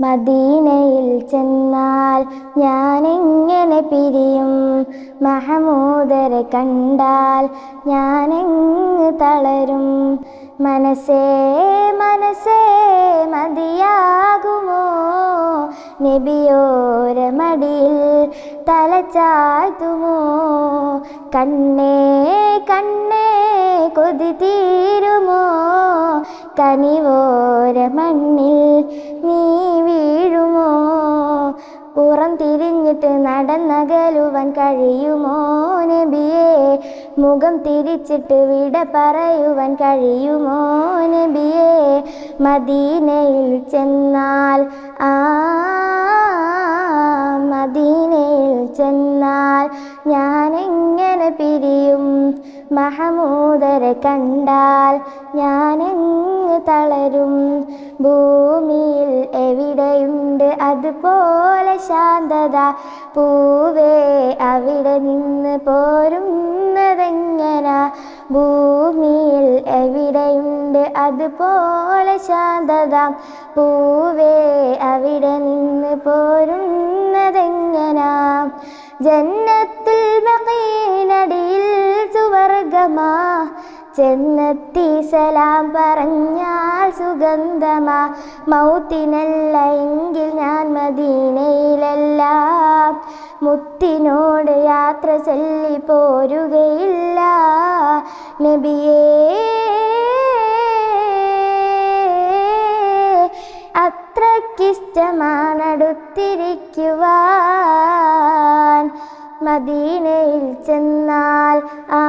മദീനയിൽ ചെന്നാൽ ഞാൻ എങ്ങനെ പിരിയും? മഹമൂദരെ കണ്ടാൽ ഞാൻ എങ്ങ് തളരും? മനസ്സേ മനസ്സേ മതിയാകുമോ? നബിയോരമടിയിൽ തലച്ചാത്തുമോ കണ്ണേ കണ്ണേ കൊതി തീരുമോ? കനിവോര മണ്ണിൽ പുറം തിരിഞ്ഞിട്ട് നടന്നകലുവാൻ കഴിയുമോ നബിയേ? മുഖം തിരിച്ചിട്ട് വിട പറയുവാൻ കഴിയുമോ നബിയേ? മദീനയിൽ ചെന്നാൽ ആ മദീനയിൽ ചെന്നാൽ ഞാനെങ്ങനെ പിരിയും? മഹമൂദരെ കണ്ടാൽ ഞാനെങ്ങ് തളരും? ഭൂമിയിൽ എവിടെയുണ്ട് അതുപോലെ ശാന്തത പൂവേ അവിടെ നിന്ന് പോരുന്നതെങ്ങന? ഭൂമിയിൽ എവിടെയുണ്ട്? അതുപോലെ ശാന്തത പൂവേ അവിടെ നിന്ന് പോരുന്നതെങ്ങന? ജന്നത്തിൽ മകീനടിയിൽ സുവർഗമാ ചെന്നെത്തി സലാം പറഞ്ഞാൽ സുഗന്ധമാ. മൗത്തിനല്ല മദീനയിലെല്ലാം മുത്തിനോട് യാത്ര ചൊല്ലി പോരുകയില്ല. നബിയേ അത്രക്കിഷ്ടമാണടുത്തിരിക്കുവാൻ മദീനയിൽ ചെന്നാൽ ആ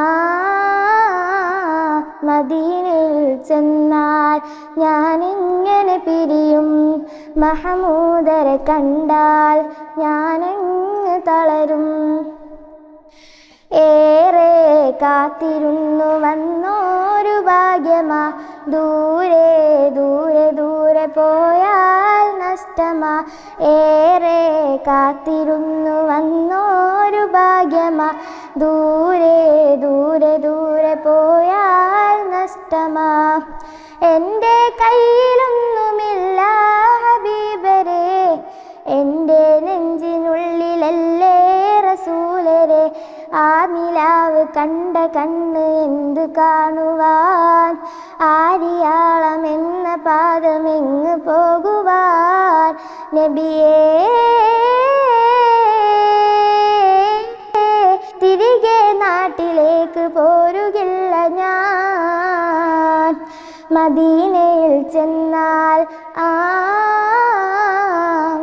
മദീനയിൽ ചെന്നാൽ ഞാൻ എങ്ങനെ പിരിയും. മഹമൂദരെ കണ്ടാൽ ഞാൻ എങ്ങ് തളരും. ഏറെ കാത്തിരുന്നു വന്നോരു ഭാഗ്യമാ. ദൂരെ ദൂരെ ദൂരെ പോയാൽ നഷ്ടമാ. ഏറെ കാത്തിരുന്നു വന്നോരു ഭാഗ്യമാ. ദൂരെ ദൂരെ ദൂരെ പോയാൽ നഷ്ടമാ എന്റെ കയ്യിലൊന്നുമില്ല ഹബീബരെ. എന്റെ നെഞ്ചിനുള്ളിലല്ലേ റസൂലരെ. ആ നിലാവ് കണ്ട കണ്ണ് എന്ത് കാണുവാൻ? ആരിയാളം എന്ന പാദമെങ്ങ് പോകുവാൻ? നബിയേ. തിരികെ നാട്ടിലേക്ക് പോരുകില്ല മദീനയിൽ ചെന്നാൽ ആ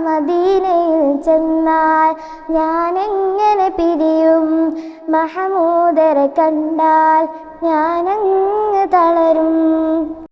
മദീനയിൽ ചെന്നാൽ ഞാൻ എങ്ങനെ പിരിയും? മഹമൂദരെ കണ്ടാൽ ഞാനങ്ങ് തളരും.